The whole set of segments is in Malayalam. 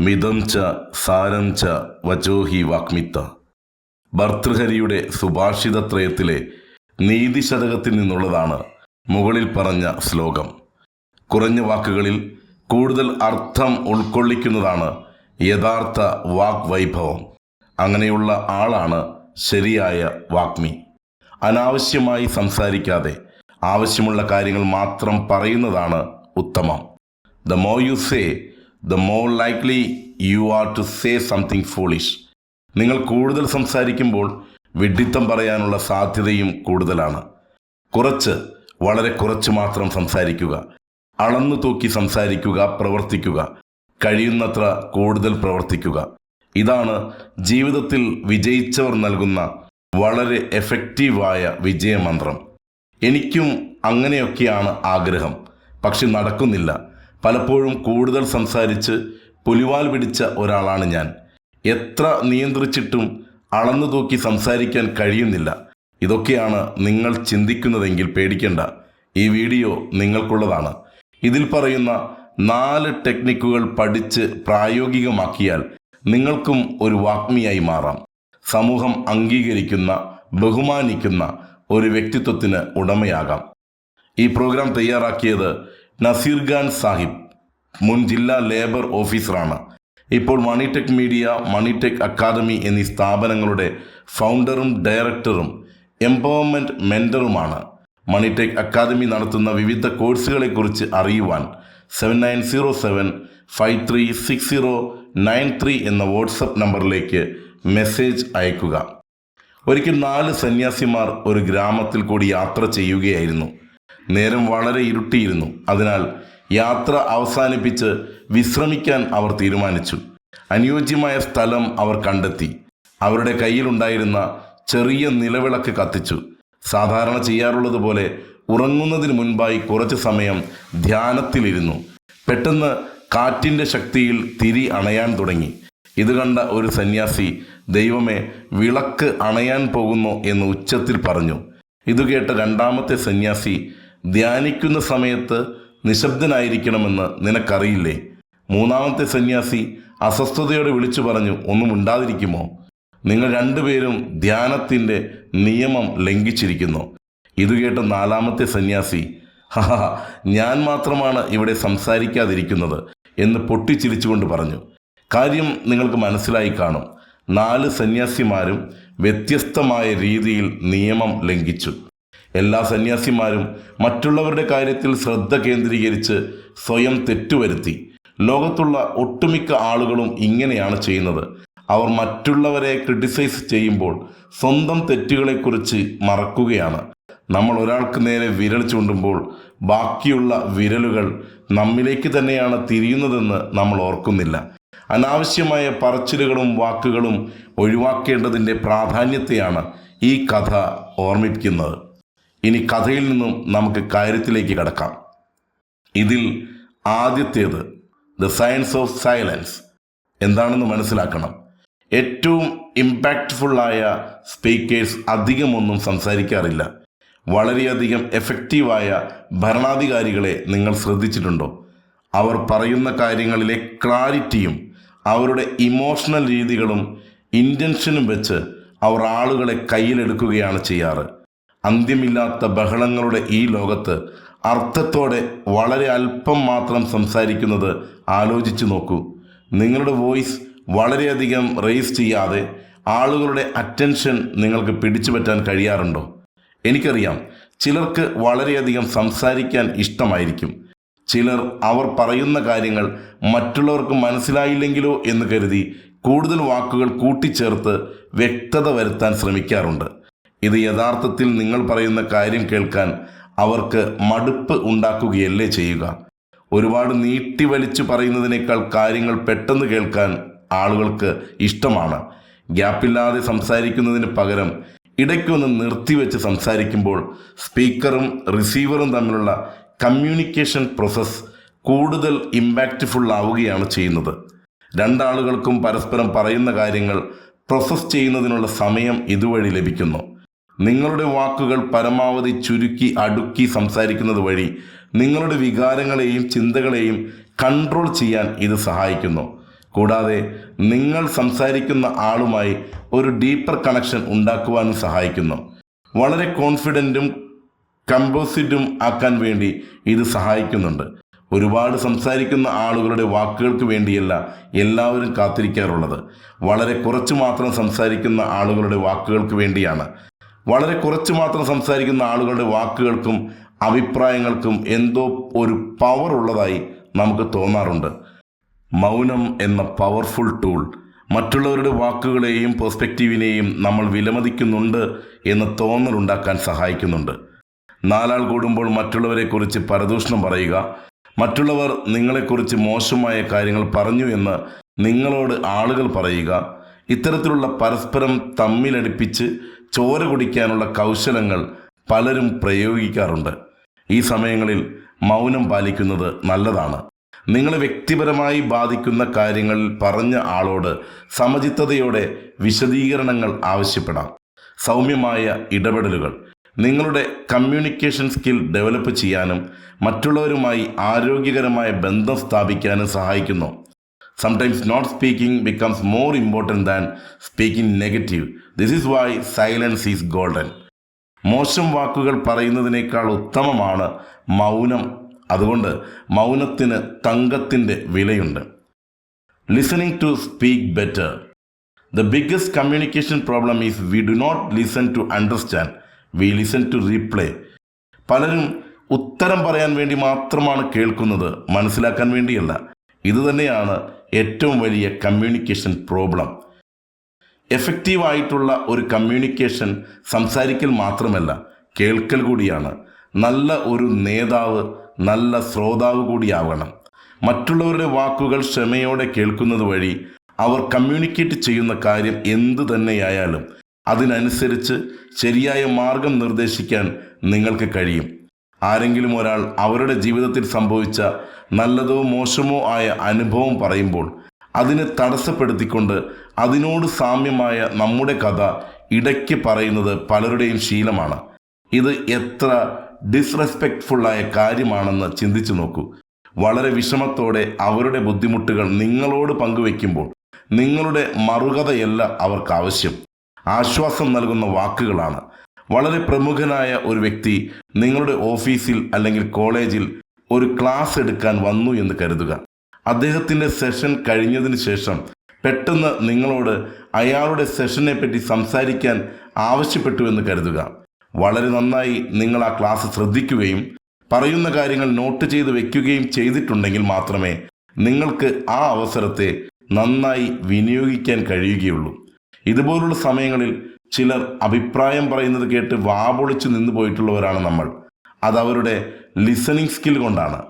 മിതം ച സാരം ച വചോഹി വാക്മിത്ത. ഭർതൃഹരിയുടെ സുഭാഷിതത്രയത്തിലെ നീതിശതകത്തിൽ നിന്നുള്ളതാണ് മുകളിൽ പറഞ്ഞ ശ്ലോകം. കുറഞ്ഞ വാക്കുകളിൽ കൂടുതൽ അർത്ഥം ഉൾക്കൊള്ളിക്കുന്നതാണ് യഥാർത്ഥ വാക് വൈഭവം അങ്ങനെയുള്ള ആളാണ് ശരിയായ വാക്മി. അനാവശ്യമായി സംസാരിക്കാതെ ആവശ്യമുള്ള കാര്യങ്ങൾ മാത്രം പറയുന്നതാണ് ഉത്തമം. The more you say the more likely you are to say something foolish നിങ്ങൾ കൂടുതൽ സംസാരിക്കുമ്പോൾ വിഡ്ഢിത്തം പറയാനുള്ള സാധ്യതയും കൂടുതലാണ്. കുറച്ച് വളരെ കുറച്ച് മാത്രം സംസാരിക്കുക. അളന്നു തൂക്കി സംസാരിക്കുക പ്രവർത്തിക്കുക. കഴിയുന്നത്ര കൂടുതൽ പ്രവർത്തിക്കുക. ഇതാണ് ജീവിതത്തിൽ വിജയിച്ചവർ നൽകുന്ന വളരെ എഫക്റ്റീവായ വിജയമന്ത്രം. എനിക്കും അങ്ങനെയൊക്കെയാണ് ആഗ്രഹം. പക്ഷെ നടക്കുന്നില്ല. പലപ്പോഴും കൂടുതൽ സംസാരിച്ച് പുലിവാൽ പിടിച്ച ഒരാളാണ് ഞാൻ. എത്ര നിയന്ത്രിച്ചിട്ടും അളന്നു തൂക്കി സംസാരിക്കാൻ കഴിയുന്നില്ല. ഇതൊക്കെയാണ് നിങ്ങൾ ചിന്തിക്കുന്നതെങ്കിൽ പേടിക്കേണ്ട. ഈ വീഡിയോ നിങ്ങൾക്കുള്ളതാണ്. ഇതിൽ പറയുന്ന നാല് ടെക്നിക്കുകൾ പഠിച്ച് പ്രായോഗികമാക്കിയാൽ നിങ്ങൾക്കും ഒരു വാഗ്മിയായി മാറാം. സമൂഹം അംഗീകരിക്കുന്ന ബഹുമാനിക്കുന്ന ഒരു വ്യക്തിത്വത്തിന് ഉടമയാകാം. ഈ പ്രോഗ്രാം തയ്യാറാക്കിയത് നസീർ ഖാൻ സാഹിബ് മുൻ ജില്ലാ ലേബർ ഓഫീസറാണ്. ഇപ്പോൾ മണിടെക് മീഡിയ മണിടെക് അക്കാദമി എന്നീ സ്ഥാപനങ്ങളുടെ ഫൗണ്ടറും ഡയറക്ടറും എംപവർമെന്റ് മെന്ററുമാണ് മണിടെക് അക്കാദമി നടത്തുന്ന വിവിധ കോഴ്സുകളെക്കുറിച്ച് അറിയുവാൻ seven nine zero seven five three six zero nine three എന്ന വാട്സപ്പ് നമ്പറിലേക്ക് മെസ്സേജ് അയക്കുക. ഒരിക്കൽ നാല് സന്യാസിമാർ ഒരു ഗ്രാമത്തിൽ കൂടി യാത്ര ചെയ്യുകയായിരുന്നു. നേരം വളരെ ഇരുട്ടിയിരുന്നു. അതിനാൽ യാത്ര അവസാനിപ്പിച്ച് വിശ്രമിക്കാൻ അവർ തീരുമാനിച്ചു. അനുയോജ്യമായ സ്ഥലം അവർ കണ്ടെത്തി. അവരുടെ കയ്യിലുണ്ടായിരുന്ന ചെറിയ നിലവിളക്ക് കത്തിച്ചു. സാധാരണ ചെയ്യാറുള്ളത് പോലെ ഉറങ്ങുന്നതിന് മുൻപായി കുറച്ച് സമയം ധ്യാനത്തിലിരുന്നു. പെട്ടെന്ന് കാറ്റിന്റെ ശക്തിയിൽ തിരി അണയാൻ തുടങ്ങി. ഇത് കണ്ട ഒരു സന്യാസി ദൈവമേ വിളക്ക് അണയാൻ പോകുന്നു എന്ന് ഉച്ചത്തിൽ പറഞ്ഞു. ഇത് കേട്ട രണ്ടാമത്തെ സന്യാസി ധ്യാനിക്കുന്ന സമയത്ത് നിശബ്ദനായിരിക്കണമെന്ന് നിനക്കറിയില്ലേ? മൂന്നാമത്തെ സന്യാസി അസ്വസ്ഥതയോടെ വിളിച്ചു പറഞ്ഞു ഒന്നും ഉണ്ടാതിരിക്കുമോ? നിങ്ങൾ രണ്ടുപേരും ധ്യാനത്തിന്റെ നിയമം ലംഘിച്ചിരിക്കുന്നു. ഇത് കേട്ട നാലാമത്തെ സന്യാസി ഹാ ഞാൻ മാത്രമാണ് ഇവിടെ സംസാരിക്കാതിരിക്കുന്നത് എന്ന് പൊട്ടിച്ചിരിച്ചുകൊണ്ട് പറഞ്ഞു. കാര്യം നിങ്ങൾക്ക് മനസ്സിലായി കാണും. നാല് സന്യാസിമാരും വ്യത്യസ്തമായ രീതിയിൽ നിയമം ലംഘിച്ചു. എല്ലാ സന്യാസിമാരും മറ്റുള്ളവരുടെ കാര്യത്തിൽ ശ്രദ്ധ കേന്ദ്രീകരിച്ച് സ്വയം തെറ്റുവരുത്തി. ലോകത്തുള്ള ഒട്ടുമിക്ക ആളുകളും ഇങ്ങനെയാണ് ചെയ്യുന്നത്. അവർ മറ്റുള്ളവരെ ക്രിട്ടിസൈസ് ചെയ്യുമ്പോൾ സ്വന്തം തെറ്റുകളെക്കുറിച്ച് മറക്കുകയാണ്. നമ്മൾ ഒരാൾക്ക് നേരെ വിരൽ ചൂണ്ടുമ്പോൾ ബാക്കിയുള്ള വിരലുകൾ നമ്മിലേക്ക് തന്നെയാണ് തിരിയുന്നതെന്ന് നമ്മൾ ഓർക്കുന്നില്ല. അനാവശ്യമായ പറച്ചിലുകളും വാക്കുകളും ഒഴിവാക്കേണ്ടതിന്റെ പ്രാധാന്യത്തെയാണ് ഈ കഥ ഓർമ്മിപ്പിക്കുന്നത്. ഇനി കഥയിൽ നിന്നും നമുക്ക് കാര്യത്തിലേക്ക് കടക്കാം. ഇതിൽ ആദ്യത്തേത് ദ സയൻസ് ഓഫ് സൈലൻസ് എന്താണെന്ന് മനസ്സിലാക്കണം. ഏറ്റവും ഇമ്പാക്റ്റ്ഫുള്ളായ സ്പീക്കേഴ്സ് അധികമൊന്നും സംസാരിക്കാറില്ല. വളരെയധികം എഫക്റ്റീവായ ഭരണാധികാരികളെ നിങ്ങൾ ശ്രദ്ധിച്ചിട്ടുണ്ടോ? അവർ പറയുന്ന കാര്യങ്ങളിലെ ക്ലാരിറ്റിയും അവരുടെ ഇമോഷണൽ രീതികളും ഇന്റൻഷനും വെച്ച് അവർ ആളുകളെ കയ്യിലെടുക്കുകയാണ് ചെയ്യാറ്. അന്ത്യമില്ലാത്ത ബഹളങ്ങളുടെ ഈ ലോകത്ത് അർത്ഥത്തോടെ വളരെ അല്പം മാത്രം സംസാരിക്കുന്നത് ആലോചിച്ചു നോക്കൂ. നിങ്ങളുടെ വോയിസ് വളരെയധികം റേസ് ചെയ്യാതെ ആളുകളുടെ അറ്റൻഷൻ നിങ്ങൾക്ക് പിടിച്ചു പറ്റാൻ കഴിയാറുണ്ടോ? എനിക്കറിയാം. ചിലർക്ക് വളരെയധികം സംസാരിക്കാൻ ഇഷ്ടമായിരിക്കും. ചിലർ അവർ പറയുന്ന കാര്യങ്ങൾ മറ്റുള്ളവർക്ക് മനസ്സിലായില്ലെങ്കിലോ എന്ന് കരുതി കൂടുതൽ വാക്കുകൾ കൂട്ടിച്ചേർത്ത് വ്യക്തത വരുത്താൻ ശ്രമിക്കാറുണ്ട്. ഇത് യഥാർത്ഥത്തിൽ നിങ്ങൾ പറയുന്ന കാര്യം കേൾക്കാൻ അവർക്ക് മടുപ്പ് ഉണ്ടാക്കുകയല്ലേ ചെയ്യുക. ഒരുപാട് നീട്ടി വലിച്ചു പറയുന്നതിനേക്കാൾ കാര്യങ്ങൾ പെട്ടെന്ന് കേൾക്കാൻ ആളുകൾക്ക് ഇഷ്ടമാണ്. ഗ്യാപ്പില്ലാതെ സംസാരിക്കുന്നതിന് പകരം ഇടയ്ക്കൊന്ന് നിർത്തിവെച്ച് സംസാരിക്കുമ്പോൾ സ്പീക്കറും റിസീവറും തമ്മിലുള്ള കമ്മ്യൂണിക്കേഷൻ പ്രോസസ്സ് കൂടുതൽ ഇമ്പാക്റ്റ്ഫുൾ ആവുകയാണ് ചെയ്യുന്നത്. രണ്ടാളുകൾക്കും പരസ്പരം പറയുന്ന കാര്യങ്ങൾ പ്രോസസ്സ് ചെയ്യുന്നതിനുള്ള സമയം ഇതുവഴി ലഭിക്കുന്നു. നിങ്ങളുടെ വാക്കുകൾ പരമാവധി ചുരുക്കി അടുക്കി സംസാരിക്കുന്നത് വഴി നിങ്ങളുടെ വികാരങ്ങളെയും ചിന്തകളെയും കൺട്രോൾ ചെയ്യാൻ ഇത് സഹായിക്കുന്നു. കൂടാതെ നിങ്ങൾ സംസാരിക്കുന്ന ആളുമായി ഒരു ഡീപ്പർ കണക്ഷൻ ഉണ്ടാക്കുവാനും സഹായിക്കുന്നു. വളരെ കോൺഫിഡന്റും കമ്പോസിറ്റും ആക്കാൻ വേണ്ടി ഇത് സഹായിക്കുന്നുണ്ട്. ഒരുപാട് സംസാരിക്കുന്ന ആളുകളുടെ വാക്കുകൾക്ക് വേണ്ടിയല്ല എല്ലാവരും കാത്തിരിക്കാറുള്ളത്. വളരെ കുറച്ച് മാത്രം സംസാരിക്കുന്ന ആളുകളുടെ വാക്കുകൾക്ക് വേണ്ടിയാണ്. വളരെ കുറച്ച് മാത്രം സംസാരിക്കുന്ന ആളുകളുടെ വാക്കുകൾക്കും അഭിപ്രായങ്ങൾക്കും എന്തോ ഒരു പവർ ഉള്ളതായി നമുക്ക് തോന്നാറുണ്ട്. മൗനം എന്ന പവർഫുൾ ടൂൾ മറ്റുള്ളവരുടെ വാക്കുകളെയും പെർസ്പെക്റ്റീവിനെയും നമ്മൾ വിലമതിക്കുന്നുണ്ട് എന്ന തോന്നലുണ്ടാക്കാൻ സഹായിക്കുന്നുണ്ട്. നാലാൾ കൂടുമ്പോൾ മറ്റുള്ളവരെക്കുറിച്ച് പരദൂഷണം പറയുക മറ്റുള്ളവർ നിങ്ങളെക്കുറിച്ച് മോശമായ കാര്യങ്ങൾ പറഞ്ഞു എന്ന് നിങ്ങളോട് ആളുകൾ പറയുക ഇത്തരത്തിലുള്ള പരസ്പരം തമ്മിലടിപ്പിച്ച് ചോര കുടിക്കാനുള്ള കൗശലങ്ങൾ പലരും പ്രയോഗിക്കാറുണ്ട്. ഈ സമയങ്ങളിൽ മൗനം പാലിക്കുന്നത് നല്ലതാണ്. നിങ്ങളെ വ്യക്തിപരമായി ബാധിക്കുന്ന കാര്യങ്ങളിൽ പറഞ്ഞ ആളോട് സമചിത്തതയോടെ വിശദീകരണങ്ങൾ ആവശ്യപ്പെടാം. സൗമ്യമായ ഇടപെടലുകൾ. നിങ്ങളുടെ കമ്മ്യൂണിക്കേഷൻ സ്കിൽ ഡെവലപ്പ് ചെയ്യാനും മറ്റുള്ളവരുമായി ആരോഗ്യകരമായ ബന്ധം സ്ഥാപിക്കാനും സഹായിക്കുന്നു. Sometimes not speaking becomes more important than speaking negative this is why silence is golden മോശം വാക്കുകൾ പറയുന്നതിനേക്കാൾ ഉത്തമമാണ് മൗനം. അതുകൊണ്ട് മൗനത്തിന് തങ്കത്തിന്റെ വിലയുണ്ട്. Listening to speak better the biggest communication problem is we do not listen to understand we listen to reply പലരും ഉത്തരം പറയാൻ വേണ്ടി മാത്രമാണ് കേൾക്കുന്നത്. മനസ്സിലാക്കാൻ വേണ്ടിയല്ല. ഇതുതന്നെയാണ് ഏറ്റവും വലിയ കമ്മ്യൂണിക്കേഷൻ പ്രോബ്ലം എഫക്റ്റീവ് ആയിട്ടുള്ള ഒരു കമ്മ്യൂണിക്കേഷൻ സംസാരിക്കൽ മാത്രമല്ല കേൾക്കൽ കൂടിയാണ്. നല്ല ഒരു നേതാവ് നല്ല ശ്രോതാവ് കൂടിയാവണം. മറ്റുള്ളവരുടെ വാക്കുകൾ ക്ഷമയോടെ കേൾക്കുന്നത് വഴി അവർ കമ്മ്യൂണിക്കേറ്റ് ചെയ്യുന്ന കാര്യം എന്തു തന്നെയായാലും അതിനനുസരിച്ച് ശരിയായ മാർഗം നിർദ്ദേശിക്കാൻ നിങ്ങൾക്ക് കഴിയും. ആരെങ്കിലും ഒരാൾ അവരുടെ ജീവിതത്തിൽ സംഭവിച്ച നല്ലതോ മോശമോ ആയ അനുഭവം പറയുമ്പോൾ അതിനെ തടസ്സപ്പെടുത്തിക്കൊണ്ട് അതിനോട് സാമ്യമായ നമ്മുടെ കഥ ഇടയ്ക്ക് പറയുന്നത് പലരുടെയും ശീലമാണ്. ഇത് എത്ര ഡിസ്റെസ്പെക്റ്റ്ഫുള്ളായ കാര്യമാണെന്ന് ചിന്തിച്ചു നോക്കൂ. വളരെ വിഷമത്തോടെ അവരുടെ ബുദ്ധിമുട്ടുകൾ നിങ്ങളോട് പങ്കുവെക്കുമ്പോൾ നിങ്ങളുടെ മറുകഥയല്ല അവർക്ക് ആവശ്യം. ആശ്വാസം നൽകുന്ന വാക്കുകളാണ്. വളരെ പ്രമുഖനായ ഒരു വ്യക്തി നിങ്ങളുടെ ഓഫീസിൽ അല്ലെങ്കിൽ കോളേജിൽ ഒരു ക്ലാസ് എടുക്കാൻ വന്നു എന്ന് കരുതുക. അദ്ദേഹത്തിന്റെ സെഷൻ കഴിഞ്ഞതിന് ശേഷം പെട്ടെന്ന് നിങ്ങളോട് അയാളുടെ സെഷനെ പറ്റി സംസാരിക്കാൻ ആവശ്യപ്പെട്ടു എന്ന് കരുതുക. വളരെ നന്നായി നിങ്ങൾ ആ ക്ലാസ് ശ്രദ്ധിക്കുകയും പറയുന്ന കാര്യങ്ങൾ നോട്ട് ചെയ്ത് വെക്കുകയും ചെയ്തിട്ടുണ്ടെങ്കിൽ മാത്രമേ നിങ്ങൾക്ക് ആ അവസരത്തെ നന്നായി വിനിയോഗിക്കാൻ കഴിയുകയുള്ളൂ. ഇതുപോലുള്ള സമയങ്ങളിൽ ചിലർ അഭിപ്രായം പറയുന്നത് കേട്ട് വാപൊളിച്ചു നിന്നു പോയിട്ടുള്ളവരാണ് നമ്മൾ. അതവരുടെ ലിസണിങ് സ്കിൽ കൊണ്ടാണ്.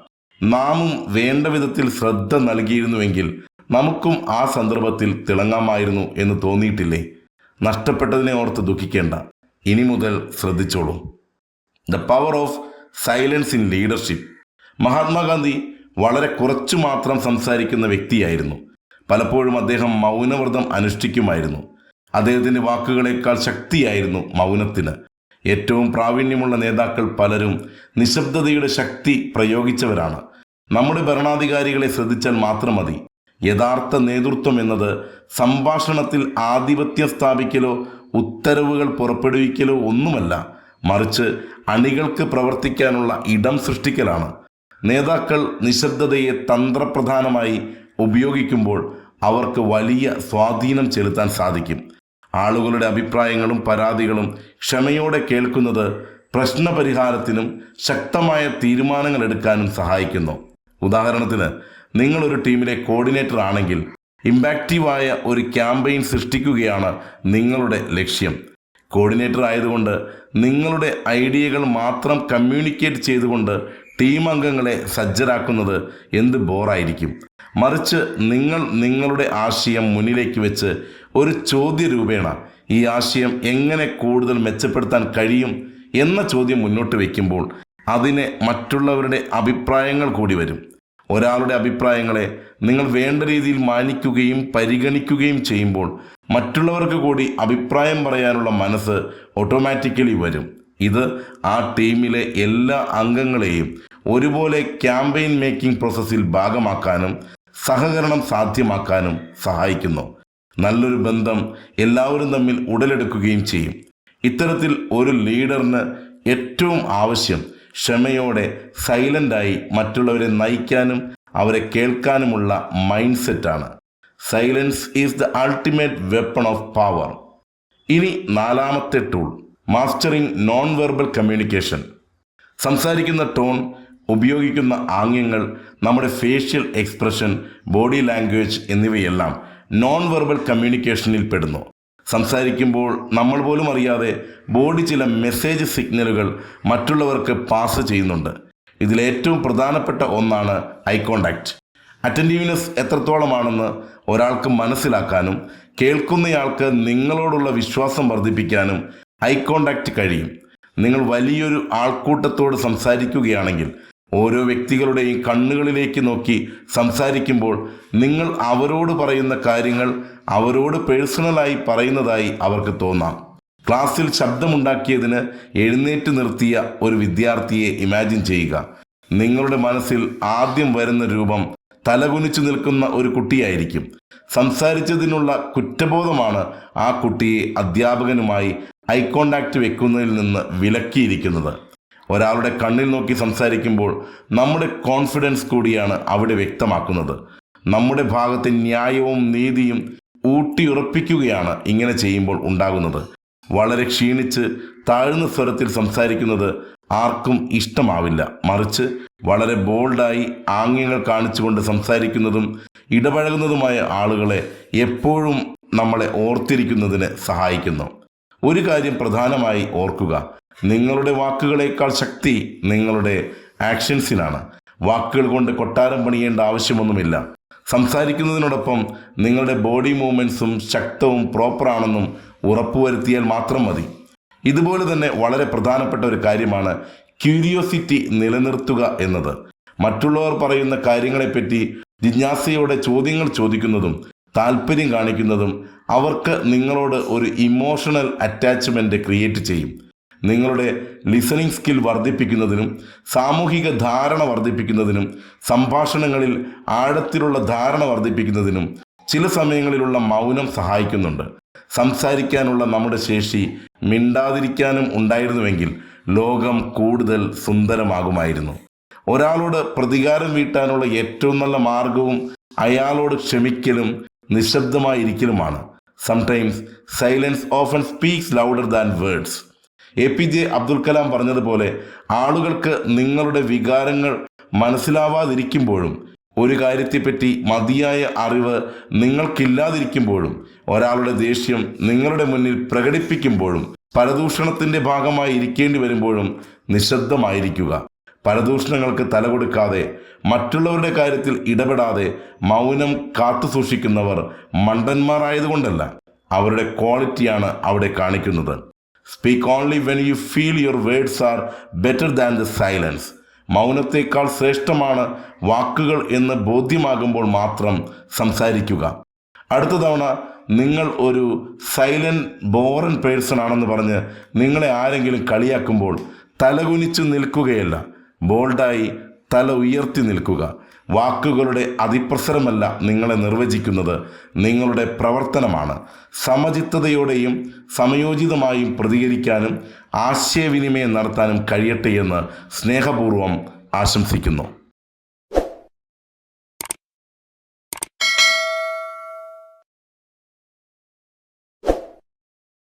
നാമും വേണ്ട വിധത്തിൽ ശ്രദ്ധ നൽകിയിരുന്നുവെങ്കിൽ നമുക്കും ആ സന്ദർഭത്തിൽ തിളങ്ങാമായിരുന്നു എന്ന് തോന്നിയിട്ടില്ലേ? നഷ്ടപ്പെട്ടതിനെ ഓർത്ത് ദുഃഖിക്കേണ്ട. ഇനി മുതൽ ശ്രദ്ധിച്ചോളൂ. The power of silence in leadership Mahatma Gandhi വളരെ കുറച്ചു മാത്രം സംസാരിക്കുന്ന വ്യക്തിയായിരുന്നു. പലപ്പോഴും അദ്ദേഹം മൗനവ്രതം അനുഷ്ഠിക്കുമായിരുന്നു. അദ്ദേഹത്തിന്റെ വാക്കുകളേക്കാൾ ശക്തിയായിരുന്നു മൗനത്തിന്. ഏറ്റവും പ്രാവീണ്യമുള്ള നേതാക്കൾ പലരും നിശബ്ദതയുടെ ശക്തി പ്രയോഗിച്ചവരാണ്. നമ്മുടെ ഭരണാധികാരികളെ ശ്രദ്ധിച്ചാൽ മാത്രം മതി. യഥാർത്ഥ നേതൃത്വം എന്നത് സംഭാഷണത്തിൽ ആധിപത്യം സ്ഥാപിക്കലോ ഉത്തരവുകൾ പുറപ്പെടുവിക്കലോ ഒന്നുമല്ല മറിച്ച് അണികൾക്ക് പ്രവർത്തിക്കാനുള്ള ഇടം സൃഷ്ടിക്കലാണ്. നേതാക്കൾ നിശബ്ദതയെ തന്ത്രപ്രധാനമായി ഉപയോഗിക്കുമ്പോൾ അവർക്ക് വലിയ സ്വാധീനം ചെലുത്താൻ സാധിക്കും. ആളുകളുടെ അഭിപ്രായങ്ങളും പരാതികളും ക്ഷമയോടെ കേൾക്കുന്നത് പ്രശ്നപരിഹാരത്തിനും ശക്തമായ തീരുമാനങ്ങൾ എടുക്കാനും സഹായിക്കുന്നു. ഉദാഹരണത്തിന് നിങ്ങളൊരു ടീമിലെ കോർഡിനേറ്റർ ആണെങ്കിൽ ഇമ്പാക്റ്റീവായ ഒരു ക്യാമ്പയിൻ സൃഷ്ടിക്കുകയാണ് നിങ്ങളുടെ ലക്ഷ്യം. കോർഡിനേറ്റർ ആയതുകൊണ്ട് നിങ്ങളുടെ ഐഡിയകൾ മാത്രം കമ്മ്യൂണിക്കേറ്റ് ചെയ്തുകൊണ്ട് ടീം അംഗങ്ങളെ സജ്ജരാക്കുന്നത് എന്ത് ബോറായിരിക്കും മറിച്ച് നിങ്ങൾ നിങ്ങളുടെ ആശയം മുന്നിലേക്ക് വെച്ച് ഒരു ചോദ്യ രൂപേണ ഈ ആശയം എങ്ങനെ കൂടുതൽ മെച്ചപ്പെടുത്താൻ കഴിയും എന്ന ചോദ്യം മുന്നോട്ട് വയ്ക്കുമ്പോൾ അതിനെ മറ്റുള്ളവരുടെ അഭിപ്രായങ്ങൾ കൂടി വരും. ഒരാളുടെ അഭിപ്രായങ്ങളെ നിങ്ങൾ വേണ്ട രീതിയിൽ മാനിക്കുകയും പരിഗണിക്കുകയും ചെയ്യുമ്പോൾ മറ്റുള്ളവർക്ക് കൂടി അഭിപ്രായം പറയാനുള്ള മനസ്സ് ഓട്ടോമാറ്റിക്കലി വരും. ഇത് ആ ടീമിലെ എല്ലാ അംഗങ്ങളെയും ഒരുപോലെ ക്യാമ്പയിൻ മേക്കിംഗ് പ്രോസസ്സിൽ ഭാഗമാക്കാനും സഹകരണം സാധ്യമാക്കാനും സഹായിക്കുന്നു. നല്ലൊരു ബന്ധം എല്ലാവരും തമ്മിൽ ഉടലെടുക്കുകയും ചെയ്യും. ഇത്തരത്തിൽ ഒരു ലീഡറിന് ഏറ്റവും ആവശ്യം ക്ഷമയോടെ സൈലന്റായി മറ്റുള്ളവരെ നയിക്കാനും അവരെ കേൾക്കാനുമുള്ള മൈൻഡ് സെറ്റാണ് silence is the ultimate weapon of power ഇനി നാലാമത്തെ tool mastering non verbal communication സംസാരിക്കുന്ന ടോൺ ഉപയോഗിക്കുന്ന ആംഗ്യങ്ങൾ നമ്മുടെ ഫേഷ്യൽ എക്സ്പ്രഷൻ ബോഡി ലാംഗ്വേജ് എന്നിവയെല്ലാം നോൺ വെർബൽ കമ്മ്യൂണിക്കേഷനിൽ പെടുന്നു. സംസാരിക്കുമ്പോൾ നമ്മൾ പോലും അറിയാതെ ബോഡി ചില മെസ്സേജ് സിഗ്നലുകൾ മറ്റുള്ളവർക്ക് പാസ് ചെയ്യുന്നുണ്ട്. ഇതിലേറ്റവും പ്രധാനപ്പെട്ട ഒന്നാണ് ഐ കോണ്ടാക്റ്റ് അറ്റന്റീവ്നെസ് എത്രത്തോളമാണെന്ന് ഒരാൾക്ക് മനസ്സിലാക്കാനും കേൾക്കുന്നയാൾക്ക് നിങ്ങളോടുള്ള വിശ്വാസം വർദ്ധിപ്പിക്കാനും ഐ കോണ്ടാക്റ്റ് കഴിയും. നിങ്ങൾ വലിയൊരു ആൾക്കൂട്ടത്തോട് സംസാരിക്കുകയാണെങ്കിൽ ഓരോ വ്യക്തികളുടെയും കണ്ണുകളിലേക്ക് നോക്കി സംസാരിക്കുമ്പോൾ നിങ്ങൾ അവരോട് പറയുന്ന കാര്യങ്ങൾ അവരോട് പേഴ്സണലായി പറയുന്നതായി അവർക്ക് തോന്നാം. ക്ലാസ്സിൽ ശബ്ദമുണ്ടാക്കിയതിന് എഴുന്നേറ്റ് നിർത്തിയ ഒരു വിദ്യാർത്ഥിയെ ഇമാജിൻ ചെയ്യുക. നിങ്ങളുടെ മനസ്സിൽ ആദ്യം വരുന്ന രൂപം തലകുനിച്ചു നിൽക്കുന്ന ഒരു കുട്ടിയായിരിക്കും. സംസാരിച്ചതിനുള്ള കുറ്റബോധമാണ് ആ കുട്ടിയെ അധ്യാപകനുമായി ഐ കോണ്ടാക്ട് വെക്കുന്നതിൽ നിന്ന് വിലക്കിയിരിക്കുന്നത്. ഒരാളുടെ കണ്ണിൽ നോക്കി സംസാരിക്കുമ്പോൾ നമ്മുടെ കോൺഫിഡൻസ് കൂടിയാണ് അവിടെ വ്യക്തമാക്കുന്നത്. നമ്മുടെ ഭാഗത്തെ ന്യായവും നീതിയും ഊട്ടിയുറപ്പിക്കുകയാണ് ഇങ്ങനെ ചെയ്യുമ്പോൾ ഉണ്ടാകുന്നത്. വളരെ ക്ഷീണിച്ച് താഴ്ന്ന സ്വരത്തിൽ സംസാരിക്കുന്നത് ആർക്കും ഇഷ്ടമാവില്ല. മറിച്ച് വളരെ ബോൾഡായി ആംഗ്യങ്ങൾ കാണിച്ചുകൊണ്ട് സംസാരിക്കുന്നതും ഇടപഴകുന്നതുമായ ആളുകളെ എപ്പോഴും നമ്മളെ ഓർത്തിരിക്കുന്നതിന് സഹായിക്കുന്നു. ഒരു കാര്യം പ്രധാനമായി ഓർക്കുക. നിങ്ങളുടെ വാക്കുകളേക്കാൾ ശക്തി നിങ്ങളുടെ ആക്ഷൻസിലാണ് വാക്കുകൾ കൊണ്ട് കൊട്ടാരം പണിയേണ്ട ആവശ്യമൊന്നുമില്ല. സംസാരിക്കുന്നതിനോടൊപ്പം നിങ്ങളുടെ ബോഡി മൂവ്മെന്റ്സും ശക്തവും പ്രോപ്പറാണെന്നും ഉറപ്പുവരുത്തിയാൽ മാത്രം മതി. ഇതുപോലെ തന്നെ വളരെ പ്രധാനപ്പെട്ട ഒരു കാര്യമാണ് ക്യൂരിയോസിറ്റി നിലനിർത്തുക എന്നത്. മറ്റുള്ളവർ പറയുന്ന കാര്യങ്ങളെപ്പറ്റി ജിജ്ഞാസയോടെ ചോദ്യങ്ങൾ ചോദിക്കുന്നതും താല്പര്യം കാണിക്കുന്നതും അവർക്ക് നിങ്ങളോട് ഒരു ഇമോഷണൽ അറ്റാച്ച്മെന്റ് ക്രിയേറ്റ് ചെയ്യും. നിങ്ങളുടെ ലിസണിംഗ് സ്കിൽ വർദ്ധിപ്പിക്കുന്നതിനും സാമൂഹിക ധാരണ വർദ്ധിപ്പിക്കുന്നതിനും സംഭാഷണങ്ങളിൽ ആഴത്തിലുള്ള ധാരണ വർദ്ധിപ്പിക്കുന്നതിനും ചില സമയങ്ങളിലുള്ള മൗനം സഹായിക്കുന്നുണ്ട്. സംസാരിക്കാനുള്ള നമ്മുടെ ശേഷി മിണ്ടാതിരിക്കാനും ഉണ്ടായിരുന്നുവെങ്കിൽ ലോകം കൂടുതൽ സുന്ദരമാകുമായിരുന്നു. ഒരാളോട് പ്രതികാരം വീട്ടാനുള്ള ഏറ്റവും നല്ല മാർഗവും അയാളോട് ക്ഷമിക്കലും നിശബ്ദമായിരിക്കലുമാണ്. Sometimes silence often speaks louder than words A P J Abdul Kalam പറഞ്ഞതുപോലെ ആളുകൾക്ക് നിങ്ങളുടെ വികാരങ്ങൾ മനസ്സിലാവാതിരിക്കുമ്പോഴും ഒരു കാര്യത്തെപ്പറ്റി മതിയായ അറിവ് നിങ്ങൾക്കില്ലാതിരിക്കുമ്പോഴും ഒരാളുടെ ദേഷ്യം നിങ്ങളുടെ മുന്നിൽ പ്രകടിപ്പിക്കുമ്പോഴും പരദൂഷണത്തിന്റെ ഭാഗമായി ഇരിക്കേണ്ടി വരുമ്പോഴും നിശബ്ദമായിരിക്കുക. പരദൂഷണങ്ങൾക്ക് തലകൊടുക്കാതെ മറ്റുള്ളവരുടെ കാര്യത്തിൽ ഇടപെടാതെ മൗനം കാത്തു സൂക്ഷിക്കുന്നവർ മണ്ടന്മാരായതുകൊണ്ടല്ല അവരുടെ ക്വാളിറ്റിയാണ് അവിടെ കാണിക്കുന്നത്. Speak only when you feel your words are better than the silence മൗനത്തേക്കാൾ ശ്രേഷ്ഠമാണ് വാക്കുകൾ എന്ന് ബോധ്യമാകുമ്പോൾ മാത്രം സംസാരിക്കുക. അടുത്ത തവണ നിങ്ങൾ ഒരു സൈലന്റ് ബോറൻ പേഴ്സൺ ആണെന്ന് പറഞ്ഞ് നിങ്ങളെ ആരെങ്കിലും കളിയാക്കുമ്പോൾ തലകുനിച്ചു നിൽക്കുകയല്ല. ബോൾഡായി തല ഉയർത്തി നിൽക്കുക. വാക്കുകളുടെ അതിപ്രസരമല്ല നിങ്ങളെ നിർവചിക്കുന്നത്. നിങ്ങളുടെ പ്രവർത്തനമാണ്. സമചിത്തതയോടെയും സമയോചിതമായും പ്രതികരിക്കാനും ആശയവിനിമയം നടത്താനും കഴിയട്ടെ എന്ന് സ്നേഹപൂർവം ആശംസിക്കുന്നു.